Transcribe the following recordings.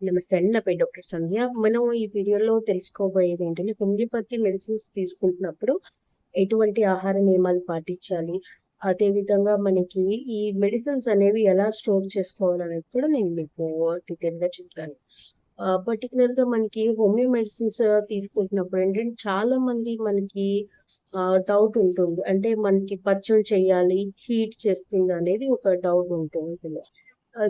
నమస్తే అండి. నా పేరు డాక్టర్ సంధ్య. మనం ఈ వీడియోలో తెలుసుకోబోయేది ఏంటంటే హోమియోపతి మెడిసిన్స్ తీసుకుంటున్నప్పుడు ఎటువంటి ఆహార నియమాలు పాటించాలి? అదేవిధంగా మనకి ఈ మెడిసిన్స్ అనేవి ఎలా స్టోర్ చేసుకోవాలనేది కూడా నేను మీకు డీటెయిల్గా చెప్తాను. పర్టికులర్గా మనకి హోమియో మెడిసిన్స్ తీసుకుంటున్నప్పుడు ఏంటంటే చాలా మంది మనకి డౌట్ ఉంటుంది. అంటే మనకి పచ్చడి చేయాలి హీట్ చేస్తుంది అనేది ఒక డౌట్ ఉంటుంది.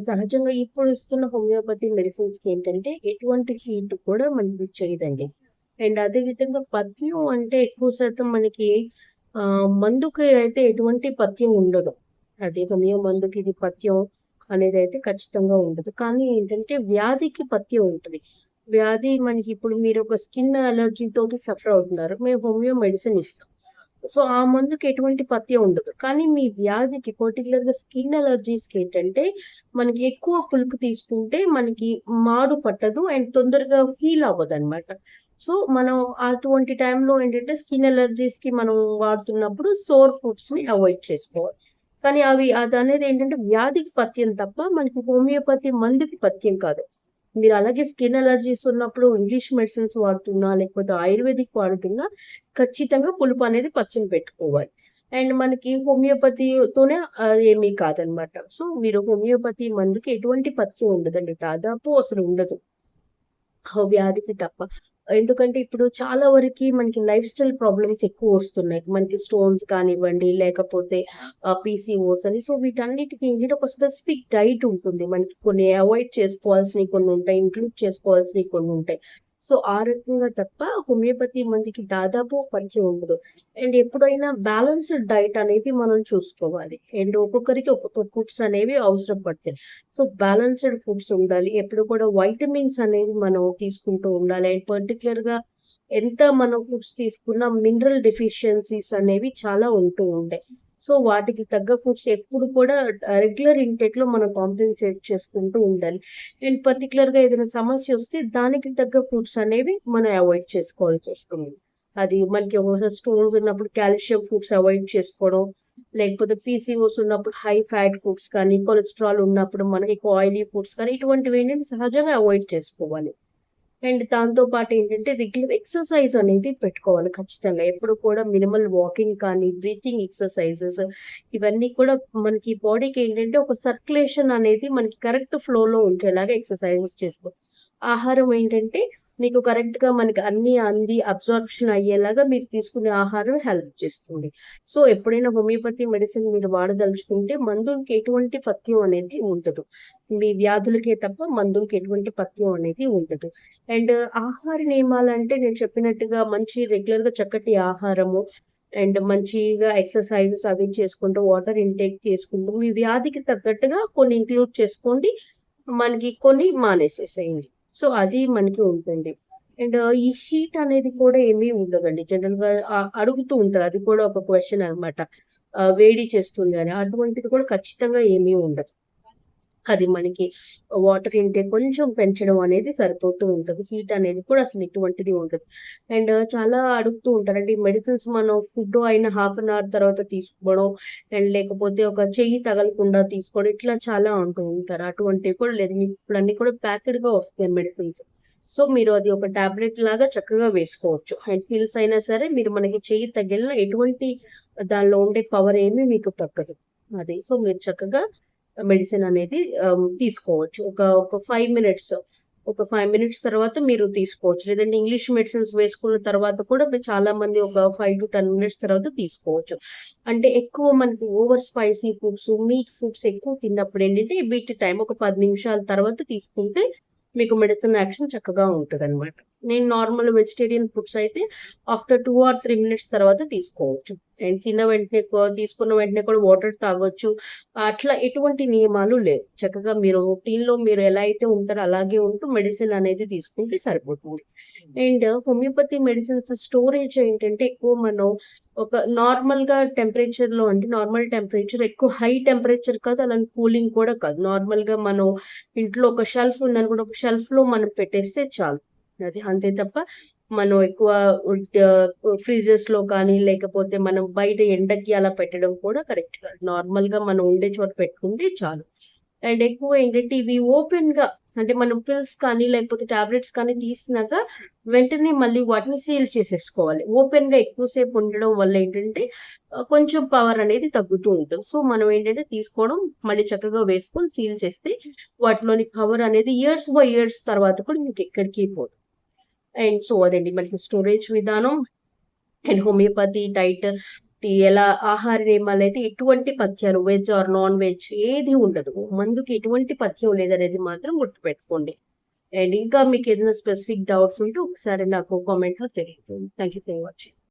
సహజంగా ఇప్పుడు ఇస్తున్న హోమియోపతి మెడిసిన్స్కి ఏంటంటే ఎటువంటి హీట్ కూడా మనకి చేయదండి. అండ్ అదే విధంగా పథ్యం అంటే ఎక్కువ శాతం మనకి మందుకి అయితే ఎటువంటి పథ్యం ఉండదు. అదే హోమియో మందుకి ఇది పథ్యం అనేది అయితే ఖచ్చితంగా ఉండదు. కానీ ఏంటంటే వ్యాధికి పథ్యం ఉంటుంది. వ్యాధి మనకి ఇప్పుడు మీరు ఒక స్కిన్ అలర్జీతో సఫర్ అవుతున్నారు. మేము హోమియో మెడిసిన్ ఇస్తాం. సో ఆ మందుకి ఎటువంటి పత్యం ఉండదు. కానీ మీ వ్యాధికి పర్టికులర్గా స్కిన్ అలర్జీస్కి ఏంటంటే మనకి ఎక్కువ పులుపు తీసుకుంటే మనకి మాడు పట్టదు అండ్ తొందరగా హీల్ అవ్వదు అనమాట సో మనం అటువంటి టైంలో ఏంటంటే స్కిన్ అలర్జీస్కి మనం వాడుతున్నప్పుడు సోర్ ఫుడ్స్ని అవాయిడ్ చేసుకోవాలి. కానీ అవి అది అనేది ఏంటంటే వ్యాధికి పత్యం తప్ప మనకి హోమియోపతి మందుకి పత్యం కాదు. మీరు అలాగే స్కిన్ అలర్జీస్ ఉన్నప్పుడు ఇంగ్లీష్ మెడిసిన్స్ వాడుతున్నా లేకపోతే ఆయుర్వేదిక్ వాడుతున్నా ఖచ్చితంగా పులుపు అనేది పచ్చని పెట్టుకోవాలి. అండ్ మనకి హోమియోపతితోనే ఏమీ కాదనమాట. సో మీరు హోమియోపతి మందుకి ఎటువంటి పచ్చ ఉండదండి. దాదాపు అసలు ఉండదు. వ్యాధికి తప్ప. ఎందుకంటే ఇప్పుడు చాలా వరకు మనకి లైఫ్ స్టైల్ ప్రాబ్లమ్స్ ఎక్కువ వస్తున్నాయి. మనకి స్టోన్స్ కానివ్వండి లేకపోతే పీసీఓస్ అని. సో వీటన్నిటికీ ఏంటంటే ఒక స్పెసిఫిక్ డైట్ ఉంటుంది. మనకి కొన్ని అవాయిడ్ చేసుకోవాల్సినవి కొన్ని ఉంటాయి ఇంక్లూడ్ చేసుకోవాల్సినవి కొన్ని ఉంటాయి. సో ఆ రకంగా తప్ప హోమియోపతి మందికి దాదాపు పరిచయం ఉండదు. అండ్ ఎప్పుడైనా బ్యాలెన్స్డ్ డైట్ అనేది మనం చూసుకోవాలి. అండ్ ఒక్కొక్కరికి ఒక్కొక్క ఫుడ్స్ అనేవి అవసరం పడతాయి. సో బ్యాలెన్స్డ్ ఫుడ్స్ ఉండాలి. ఎప్పుడు కూడా వైటమిన్స్ అనేవి మనం తీసుకుంటూ ఉండాలి. అండ్ పర్టికులర్గా ఎంత మనం ఫుడ్స్ తీసుకున్నా మినరల్ డెఫిషియన్సీస్ అనేవి చాలా ఉంటూ ఉంటాయి. సో వాటికి తగ్గ ఫుడ్స్ ఎప్పుడు కూడా రెగ్యులర్ ఇంటేక్లో మనం కాంపెన్సేట్ చేసుకుంటూ ఉండాలి. అండ్ పర్టికులర్గా ఏదైనా సమస్య వస్తే దానికి తగ్గ ఫుడ్స్ అనేవి మనం అవాయిడ్ చేసుకోవాల్సి వస్తుంది. అది మనకి ఒకసారి స్టోన్స్ ఉన్నప్పుడు కాల్షియం ఫుడ్స్ అవాయిడ్ చేసుకోవడం లేకపోతే పీసీఓస్ ఉన్నప్పుడు హై ఫ్యాట్ ఫుడ్స్ కానీ కొలెస్ట్రాల్ ఉన్నప్పుడు మనకి ఆయిలీ ఫుడ్స్ కానీ ఇటువంటివి ఏంటంటే సహజంగా అవాయిడ్ చేసుకోవాలి. అండ్ దాంతో పాటు ఏంటంటే రెగ్యులర్ ఎక్సర్సైజ్ అనేది పెట్టుకోవాలి ఖచ్చితంగా. ఎప్పుడు కూడా మినిమల్ వాకింగ్ కానీ బ్రీతింగ్ ఎక్సర్సైజెస్ ఇవన్నీ కూడా మనకి బాడీకి ఏంటంటే ఒక సర్క్యులేషన్ అనేది మనకి కరెక్ట్ ఫ్లోలో ఉంచేలాగా ఎక్సర్సైజెస్ చేసుకో. ఆహారం ఏంటంటే మీకు కరెక్ట్గా మనకి అన్ని అంది అబ్జార్ప్షన్ అయ్యేలాగా మీరు తీసుకునే ఆహారం హెల్ప్ చేస్తుంది. సో ఎప్పుడైనా హోమియోపతి మెడిసిన్ మీరు వాడదలుచుకుంటే మందులకి ఎటువంటి పథ్యం అనేది ఉండదు. మీ వ్యాధులకే తప్ప మందులకి ఎటువంటి పథ్యం అనేది ఉండదు. అండ్ ఆహార నియమాలు అంటే నేను చెప్పినట్టుగా మంచి రెగ్యులర్గా చక్కటి ఆహారము అండ్ మంచిగా ఎక్సర్సైజెస్ అవి చేసుకుంటూ వాటర్ ఇంటేక్ చేసుకుంటూ మీ వ్యాధికి తగ్గట్టుగా కొన్ని ఇంక్లూడ్ చేసుకోండి. మనకి కొన్ని మానేసేసేయండి. సో అది మనకి ఉంటుంది అండ్ ఈ హీట్ అనేది కూడా ఏమీ ఉండదండి. జనరల్గా అడుగుతూ ఉంటారు. అది కూడా ఒక క్వశ్చన్ అనమాట వేడి చేస్తుంది అని. అటువంటిది కూడా ఖచ్చితంగా ఏమీ ఉండదు. అది మనకి వాటర్ ఇంటేక్ కొంచెం పెంచడం అనేది సరిపోతూ ఉంటుంది. హీట్ అనేది కూడా అసలు ఎటువంటిది ఉండదు. అండ్ చాలా అడుగుతూ ఉంటారండి మెడిసిన్స్ మనం ఫుడ్ అయిన హాఫ్ అన్ అవర్ తర్వాత తీసుకోవడం అండ్ లేకపోతే ఒక చెయ్యి తగలకుండా తీసుకోవడం ఇట్లా చాలా అంటూ ఉంటారు. అటువంటివి కూడా లేదు. మీకు ఇప్పుడు అన్ని కూడా ప్యాకెడ్గా వస్తాయి మెడిసిన్స్ సో మీరు అది ఒక టాబ్లెట్ లాగా చక్కగా వేసుకోవచ్చు. అండ్ పిల్స్ అయినా సరే మీరు మనకి చెయ్యి తగిలిన ఎటువంటి దానిలో ఉండే పవర్ ఏమీ మీకు తగ్గదు. అది. సో మీరు చక్కగా మెడిసిన్ అనేది తీసుకోవచ్చు. ఒక ఒక ఫైవ్ మినిట్స్ ఒక ఫైవ్ మినిట్స్ తర్వాత మీరు తీసుకోవచ్చు. లేదంటే ఇంగ్లీష్ మెడిసిన్స్ వేసుకున్న తర్వాత కూడా చాలా మంది ఒక ఫైవ్ టు టెన్ మినిట్స్ తర్వాత తీసుకోవచ్చు. అంటే ఎక్కువ మనకి over spicy foods meat foods ఎక్కువ తిన్నప్పుడు ఏంటంటే బీట్ టైం ఒక పది నిమిషాల తర్వాత తీసుకుంటే మీకు మెడిసిన్ యాక్షన్ చక్కగా ఉంటుంది అనమాట నేను నార్మల్ వెజిటేరియన్ ఫుడ్స్ అయితే after two or three minutes తర్వాత తీసుకోవచ్చు. అండ్ తిన్న వెంటనే తీసుకున్న వెంటనే కూడా వాటర్ తాగొచ్చు. అట్లా ఎటువంటి నియమాలు లేవు. చక్కగా మీరు రొటీన్లో మీరు ఎలా అయితే ఉంటారో అలాగే ఉంటూ మెడిసిన్ అనేది తీసుకుంటే సరిపోతుంది. అండ్ హోమియోపతి మెడిసిన్స్ స్టోరేజ్ ఏంటంటే ఎక్కువ మనం ఒక నార్మల్గా టెంపరేచర్లో అంటే నార్మల్ టెంపరేచర్ ఎక్కువ హై టెంపరేచర్ కాదు అలాంటి కూలింగ్ కూడా కాదు. నార్మల్గా మనం ఇంట్లో ఒక షెల్ఫ్ ఉందని కూడా ఒక షెల్ఫ్లో మనం పెట్టేస్తే చాలు. అది అంతే తప్ప మనం ఎక్కువ ఫ్రీజెస్లో కానీ లేకపోతే మనం బయట ఎండకి అలా పెట్టడం కూడా కరెక్ట్ కాదు. నార్మల్గా మనం ఉండే చోట పెట్టుకుంటే చాలు. అండ్ ఎక్కువ ఏంటంటే ఇవి ఓపెన్గా అంటే మనం పిల్స్ కానీ లేకపోతే టాబ్లెట్స్ కానీ తీసినాక వెంటనే మళ్ళీ వాటిని సీల్ చేసేసుకోవాలి. ఓపెన్గా ఎక్కువసేపు ఉండడం వల్ల ఏంటంటే కొంచెం పవర్ అనేది తగ్గుతూ ఉంటుంది. సో మనం ఏంటంటే తీసుకోవడం మళ్ళీ చక్కగా వేసుకొని సీల్ చేస్తే వాటిలోని పవర్ అనేది ఇయర్స్ బై ఇయర్స్ తర్వాత కూడా మీకు ఎక్కడికి పోదు. అండ్ సో అదండి మనకి స్టోరేజ్ విధానం. అండ్ హోమియోపతి డైట్ ఎలా ఆహార నియమాలు అయితే ఎటువంటి పథ్యాలు వెజ్ ఆర్ నాన్ వెజ్ ఏది ఉండదు. మందుకి ఎటువంటి పథ్యం లేదనేది మాత్రం గుర్తుపెట్టుకోండి. అండ్ ఇంకా మీకు ఏదైనా స్పెసిఫిక్ డౌట్స్ ఉంటే ఒకసారి నాకు కామెంట్లో తెలియజేయండి. Thank you for watching.